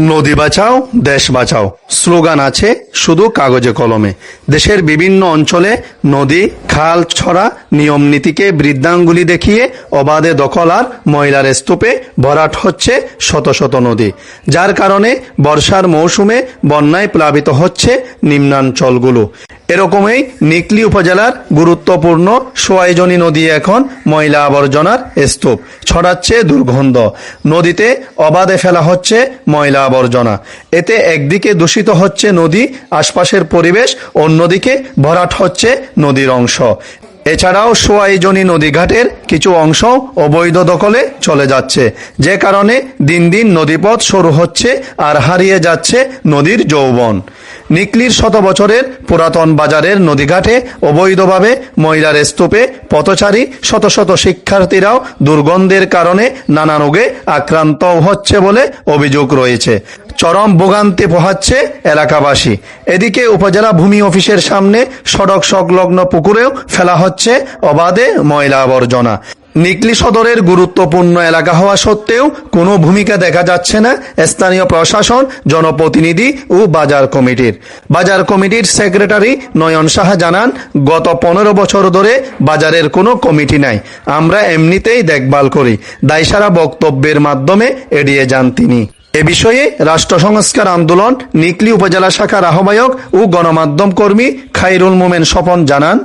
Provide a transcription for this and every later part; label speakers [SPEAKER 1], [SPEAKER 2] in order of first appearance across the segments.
[SPEAKER 1] নদী বাঁচাও, দেশ বাঁচাও। স্লোগান আছে শুধু কাগজে কলমে। দেশের বিভিন্ন অঞ্চলে নদী, খাল, ছড়া, নিয়ম নীতিকে বৃদ্ধাঙ্গুলি দেখিয়ে অবাধে দখল আর ময়লার স্তূপে ভরাট হচ্ছে শত শত নদী। যার কারণে বর্ষার মৌসুমে বন্যায় প্লাবিত হচ্ছে নিম্নাঞ্চলগুলো। এরকমই নিকলি উপজেলার গুরুত্বপূর্ণ সোয়াইজনী নদী এখন ময়লা আবর্জনার স্তূপ, ছড়াচ্ছে দুর্গন্ধ। নদীতে অবাধে ফেলা হচ্ছে ময়লা আবর্জনা। এতে একদিকে দূষিত হচ্ছে নদী, আশপাশের পরিবেশ, অন্যদিকে ভরাট হচ্ছে নদীর অংশ। এছাড়াও সোয়াইজনী নদীঘাটের কিছু অংশ অবৈধ দখলে চলে যাচ্ছে। যে কারণে দিন দিন নদীপথ সরু হচ্ছে আর হারিয়ে যাচ্ছে নদীর যৌবন। নিকলির শত বছরের পুরাতন বাজারের নদীঘাটে অবৈধভাবে মহিলার স্তূপে পথচারী শত শত শিক্ষার্থীরাও দুর্গন্ধের কারণে নানা রোগে আক্রান্ত হচ্ছে বলে অভিযোগ রয়েছে। চরম ভোগান্তি পোহাচ্ছে এলাকাবাসী। এদিকে উপজেলা ভূমি অফিসের সামনে সড়ক সংলগ্ন পুকুরেও ফেলা হচ্ছে অবাধে ময়লা আবর্জনা। নিকলি সদরের গুরুত্বপূর্ণ এলাকা হওয়া সত্ত্বেও কোনো ভূমিকা দেখা যাচ্ছে না স্থানীয় প্রশাসন, জনপ্রতিনিধি ও বাজার কমিটির। বাজার কমিটির সেক্রেটারি নয়ন সাহা জানান, গত পনেরো বছর ধরে বাজারের কোনো কমিটি নাই। আমরা এমনিতেই দেখভাল করি। দায়সারা বক্তব্যের মাধ্যমে এড়িয়ে যান তিনি। এ বিষয়ে রাষ্ট্র সংস্কার আন্দোলন, নিকলি উপজেলা শাখার আহ্বায়ক ও গণমাধ্যম কর্মী খাইরুল মোমেন স্বপন জানান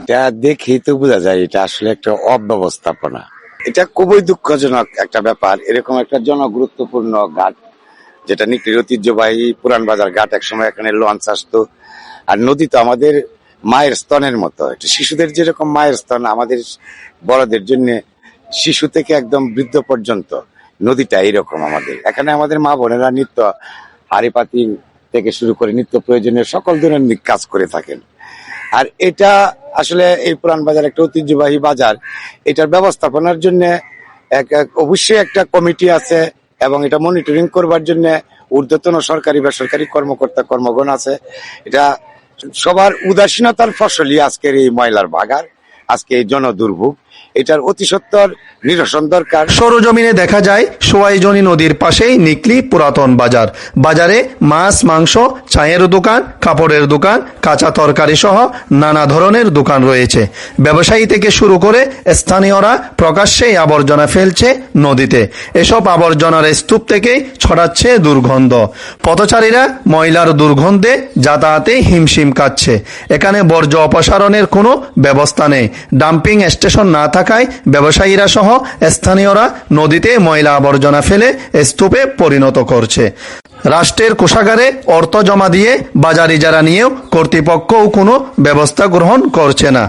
[SPEAKER 2] দেখেই তো বোঝা যায়, এটা আসলে একটা অব্যবস্থাপনা। এটা খুবই দুঃখজনক একটা ব্যাপার। এরকম একটা জনগুরুত্বপূর্ণ ঘাট, যেটা নিকলির ঐতিহ্যবাহী পুরান বাজার ঘাট একসময় এখানে লঞ্চ আসতো। আর নদী তো আমাদের মায়ের স্তনের মতো। এটা শিশুদের যেরকম মায়ের স্তন, আমাদের বড়দের জন্য শিশু থেকে একদম বৃদ্ধ পর্যন্ত নদীটা এইরকম আমাদের। এখানে আমাদের মা বোনেরা নিত্য হাড়ি পাতি থেকে শুরু করে নিত্য প্রয়োজনীয় সকল ধরনের কাজ করে থাকেন। আর এটা আসলে এই পুরান বাজার একটা ঐতিহ্যবাহী বাজার। এটার ব্যবস্থাপনার জন্য এক অবশ্যই একটা কমিটি আছে এবং এটা মনিটরিং করবার জন্য ঊর্ধ্বতন সরকারি, বেসরকারি কর্মকর্তা, কর্মগণ আছে। এটা সবার উদাসীনতার ফসলই আজকের এই ময়লার বাগার আজকে এই জনদুর্ভোগ। এটার অতি সত্তর নিরসন দরকার।
[SPEAKER 1] সরজমিনে দেখা যায় সোয়াইজনী নদীর পাশেই নিকলি পুরাতন বাজার। বাজারে মাছ, মাংস চায়ের দোকান, কাপড়ের দোকান, কাঁচা তরকারি সহ নানা ধরনের দোকান রয়েছে। ব্যবসায়ী থেকে শুরু করে স্থানীয়রা প্রকাশ্যেই আবর্জনা ফেলছে নদীতে। এসব আবর্জনার স্তূপ থেকেই ছড়াচ্ছে দুর্গন্ধ। পথচারীরা ময়লার দুর্গন্ধে যাতায়াতে হিমশিম কাচ্ছে এখানে বর্জ্য অপসারণের কোনো ব্যবস্থা নেই। ডাম্পিং স্টেশন না থাকায় ব্যবসায়ীরা সহ স্থানীয়রা নদীতে ময়লা আবর্জনা ফেলে স্তূপে পরিণত করছে। রাষ্ট্রের কোষাগারে অর্থ জমা দিয়ে বাজার ইজারা নিয়েও কর্তৃপক্ষও কোনো ব্যবস্থা গ্রহণ করছে না।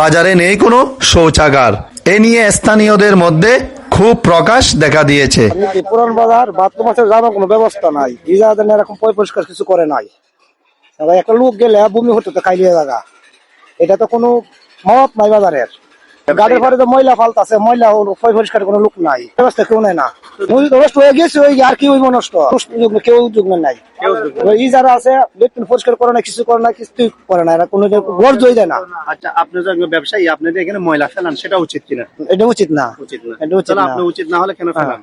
[SPEAKER 1] বাজারে নেই কোনো শৌচাগার। এ নিয়ে স্থানীয়দের মধ্যে খুব প্রকাশ দেখা দিয়েছে।
[SPEAKER 3] পুরান বাজার, বাথরুম আছে কোনো ব্যবস্থা নাই। ইজাদের এরকম পরিষ্কার কিছু করে নাই। একটা লোক গেলে বমি হতো তো জায়গা এটা তো কোনো মত নাই বাজারের। গাড়ির পরে তো ময়লা ফালতাছে ময়লা পরিষ্কার কোনো লোক নাই। ব্যবস্থা কেউ নেই না। নষ্ট হয়ে গেছে ওই আর কি হইব নষ্ট কেউ উদ্যোগ নাই। ওই যারা আছে লেট্রিন পরিষ্কার করে না কিছু করে না কিছুই করে না এরা কোনো গর্জ হয়ে যায় না।
[SPEAKER 4] আচ্ছা আপনি যে ব্যবসায়ী আপনি যে এখানে ময়লা ফেলান সেটা উচিত কিনা?
[SPEAKER 3] এটা উচিত না।
[SPEAKER 4] উচিত না।
[SPEAKER 3] এটা উচিত না।
[SPEAKER 4] আপনি উচিত না হলে কেন ফেলান?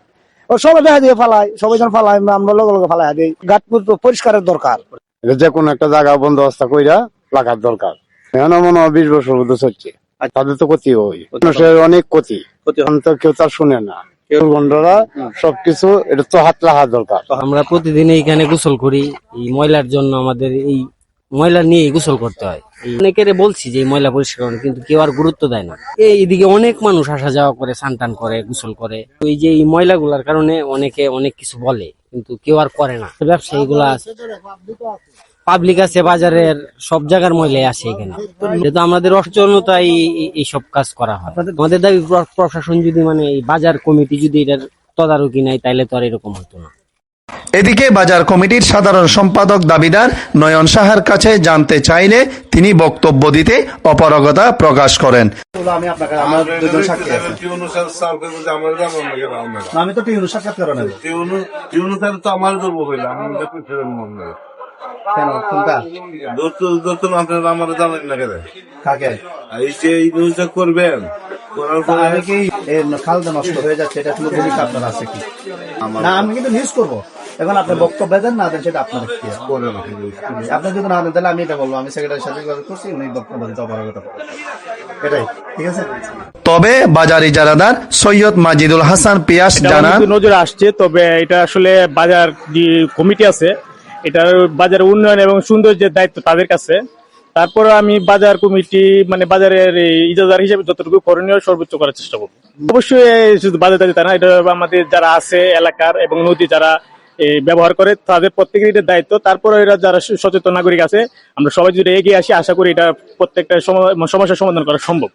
[SPEAKER 3] ও সবাই দেখা দিয়ে ফালাই সবাই যখন ফালাই আমরা লগে লগে ফালাই দিই। গাট পরিষ্কারের দরকার।
[SPEAKER 2] এটা যে কোনো একটা জায়গা বন্দোবস্ত কইরা লাগার দরকার। এখন মনে হয় বিশ বছর চলছে। আর তাদের তো ক্ষতি হয়। মানুষের অনেক ক্ষতি।
[SPEAKER 4] হয়।
[SPEAKER 2] কেউ তার শুনে না। কেউ সবকিছু এটা তো হাত রাখা দরকার।
[SPEAKER 5] আমরা প্রতিদিন এইখানে গোসল করি এই ময়লার জন্য আমাদের এই ময়লা নিয়ে গোসল করতে হয়। অনেকের বলছি যে ময়লা পরিষ্কার করুন, কিন্তু কেউ আর গুরুত্ব দেয় না। এই এদিকে অনেক মানুষ আসা যাওয়া করে স্নান টান করে গোসল করে। এই যে এই ময়লাগুলার কারণে অনেকে অনেক কিছু বলে কিন্তু কেউ আর করে না। ব্যবসায়ীগুলা আছে পাবলিক আছে বাজারের সব জায়গার ময়লাই আসে এখানে। যেহেতু আমাদের অসচেতনতাই এই- এইসব কাজ করা হয়। আমাদের দাবি প্রশাসন যদি মানে এই বাজার কমিটি যদি এটার তদারকি নেয় তাইলে তো আর এরকম হতো না।
[SPEAKER 1] এদিকে বাজার কমিটির সাধারণ সম্পাদক দাবিদার নয়ন সাহার কাছে জানতে চাইলে তিনি বক্তব্য দিতে অপারগতা প্রকাশ করেন।
[SPEAKER 4] আমি তো
[SPEAKER 6] আমি দেখি ফেরেন নেই
[SPEAKER 4] কেন? কোনটা?
[SPEAKER 6] দোস্ত দোস্ত আপনারা আমার জানেন না কেন?
[SPEAKER 4] কাকে?
[SPEAKER 6] এই যে এই নিউজটা করবেন করার পরে
[SPEAKER 4] আমি কি এই খালটা নষ্ট হয়ে যাচ্ছে? এটা কোনো ভূমিকা আপনার আছে কি? না আমি কিন্তু নিউজ করব। এখন আপনি বক্তব্য দেন না দেন সেটা আপনার। আপনি যদি না দেন তাহলে আমি এটা বলব। আমি সেক্রেটারির সাথে যোগাযোগ করছি উনি বক্তব্য দিতে অপারগতা। এটাই ঠিক আছে?
[SPEAKER 1] তবে বাজার ইজারাদার সৈয়দ মাজিদুল হাসান পিয়াস জানান
[SPEAKER 7] নজরে আসছে তবে এটা আসলে বাজার যে কমিটি আছে এটার বাজার উন্নয়ন এবং সৌন্দর্যের দায়িত্ব তাদের কাছে। তারপরে আমি বাজার কমিটি মানে বাজারের ইজাজার হিসেবে যতটুকু করণীয়, সর্বোচ্চ করার চেষ্টা করব। অবশ্যই শুধু বাজার দায়িত্ব না, এটা আমাদের যারা আছে এলাকার এবং নদী যারা ব্যবহার করে, তাদের প্রত্যেকের এটা দায়িত্ব। তারপরে এরা যারা সচেতন নাগরিক আছে, আমরা সবাই যদি এগিয়ে আসি, আশা করি এটা প্রত্যেকটা সম- সমস্যার সমাধান করা সম্ভব।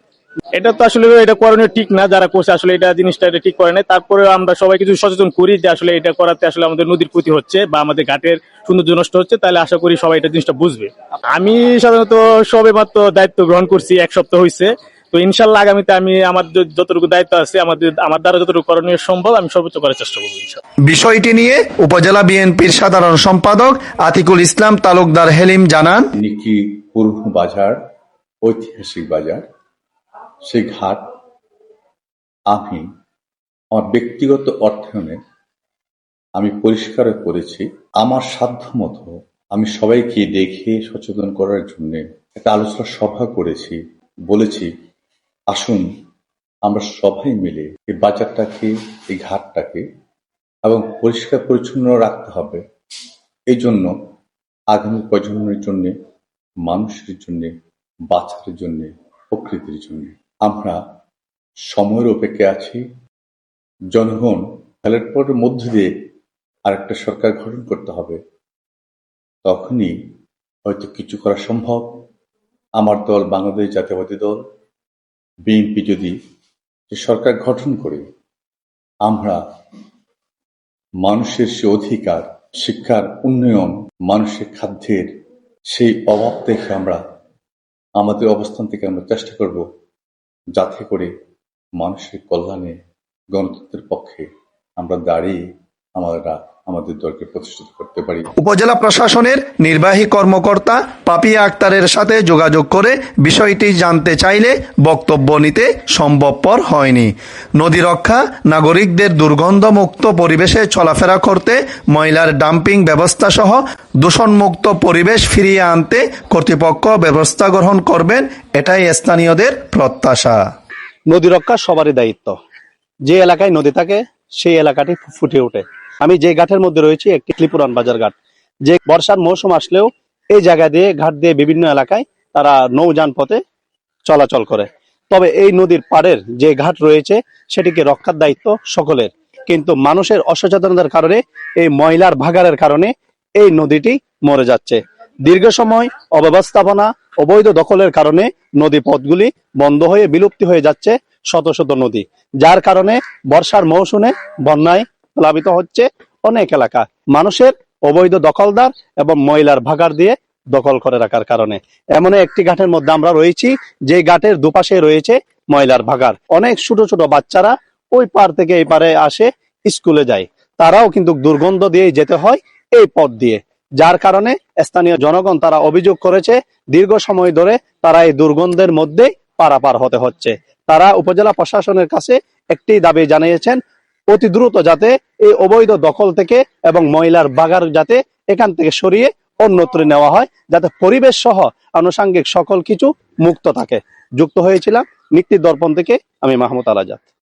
[SPEAKER 7] এটা তো আসলে এটা করণীয় ঠিক না যারা করছে আসলে এটা জিনিসটা এটা ঠিক করে নাই তারপরে আমরা সবাই কিছু সচেতন করি যে আসলে এটা করাতে আসলে আমাদের নদীর ক্ষতি হচ্ছে বা আমাদের ঘাটের সৌন্দর্য নষ্ট হচ্ছে তাহলে আশা করি সবাই এটা জিনিসটা বুঝবে। আমি সাধারণত সবে মাত্র দায়িত্ব গ্রহণ করছি এক সপ্তাহ হয়েছে তো ইনশাল্লাহ আগামীতে আমি আমার যতটুকু দায়িত্ব আছে আমাদের আমার দ্বারা যতটুকু করণীয় সম্ভব আমি সর্বোচ্চ করার চেষ্টা করব
[SPEAKER 1] বিষয়টি নিয়ে উপজেলা বিএনপির সাধারণ সম্পাদক আতিকুল ইসলাম তালুকদার হেলিম জানান
[SPEAKER 8] নিকি পুরনো বাজার ঐতিহাসিক বাজার। সেই ঘাট আমি আমার ব্যক্তিগত অর্থায়নে আমি পরিষ্কার করেছি। আমার সাধ্য মতো আমি সবাইকে দেখে সচেতন করার জন্য একটা আলোচনা সভা করেছি, বলেছি, আসুন আমরা সবাই মিলে এই বাজারটাকে, এই ঘাটটাকে এবং পরিষ্কার পরিচ্ছন্ন রাখতে হবে। এই জন্য আগামী প্রজন্মের জন্য, মানুষের জন্য, বাচ্চাদের জন্য, প্রকৃতির জন্য। আমরা সময়ের অপেক্ষায় আছি। জনগণ ব্যালট পরের মধ্য দিয়ে আরেকটা সরকার গঠন করতে হবে। তখনই হয়তো কিছু করা সম্ভব। আমার দল, বাংলাদেশ জাতীয়বাদী দল, বিএনপি যদি সরকার গঠন করে, আমরা মানুষের সে অধিকার, শিক্ষার উন্নয়ন, মানুষের খাদ্যের সেই অভাব দেখে আমরা আমাদের অবস্থান থেকে আমরা চেষ্টা করব। যাতে করে মানুষের কল্যাণে গণতন্ত্রের পক্ষে আমরা দাঁড়িয়ে আমরা আমাদের দলকে প্রতিষ্ঠিত করতে পারি।
[SPEAKER 1] উপজেলা প্রশাসনের নির্বাহী কর্মকর্তা পাপিয়া আক্তারের সাথে যোগাযোগ করে বিষয়টি জানতে চাইলে বক্তব্য নিতে সম্ভবপর হয়নি। নদী রক্ষা নাগরিকদের দুর্গন্ধমুক্ত পরিবেশে চলাফেরা করতে ময়লার ডাম্পিং ব্যবস্থা সহ দূষণমুক্ত পরিবেশ ফিরিয়ে আনতে কর্তৃপক্ষ ব্যবস্থা গ্রহণ করবেন এটাই স্থানীয়দের প্রত্যাশা।
[SPEAKER 4] নদী রক্ষা সবারই দায়িত্ব। যে এলাকায় নদী থাকে সেই এলাকাটি ফুটে ওঠে। আমি যে ঘাটের মধ্যে রয়েছি, একটি ক্লিপুরান বাজার ঘাট। যে বর্ষার মৌসুম আসলেও এই জায়গা দিয়ে, ঘাট দিয়ে বিভিন্ন এলাকায় তারা নৌযান পথে চলাচল করে। তবে এই নদীর পাড়ের যে ঘাট রয়েছে, সেটিকে রক্ষার দায়িত্ব সকলের। কিন্তু মানুষের অসচেতনতার কারণে, এই ময়লার ভাগারের কারণে এই নদীটি মরে যাচ্ছে। দীর্ঘ সময় অব্যবস্থাপনা, অবৈধ দখলের কারণে নদী পথগুলি বন্ধ হয়ে বিলুপ্তি হয়ে যাচ্ছে শত শত নদী। যার কারণে বর্ষার মৌসুমে বন্যায় প্লাবিত হচ্ছে অনেক এলাকা। মানুষের অবৈধ দখলদার এবং ময়লার ভাগার দিয়ে দখল করে রাখার কারণে। এমন একটি ঘাটের মধ্যে আমরা রয়েছি, যে ঘাটের দুপাশে রয়েছে ময়লার ভাগার অনেক ছোট ছোট বাচ্চারা ওই পার থেকে এই পারে আসে স্কুলে যায়। তারাও কিন্তু দুর্গন্ধ দিয়ে যেতে হয় এই পথ দিয়ে। যার কারণে স্থানীয় জনগণ তারা অভিযোগ করেছে, দীর্ঘ সময় ধরে তারা এই দুর্গন্ধের মধ্যেই পারাপার হতে হচ্ছে। তারা উপজেলা প্রশাসনের কাছে একটি দাবি জানিয়েছেন অতি দ্রুত যাতে এই অবৈধ দখল থেকে এবং ময়লার বাগার যাতে এখান থেকে সরিয়ে অন্যত্র নেওয়া হয়, যাতে পরিবেশ সহ আনুষাঙ্গিক সকল কিছু মুক্ত থাকে। যুক্ত হয়েছিলাম মৃত্যুর দর্পণ থেকে আমি মাহমুদ আলাজাদ।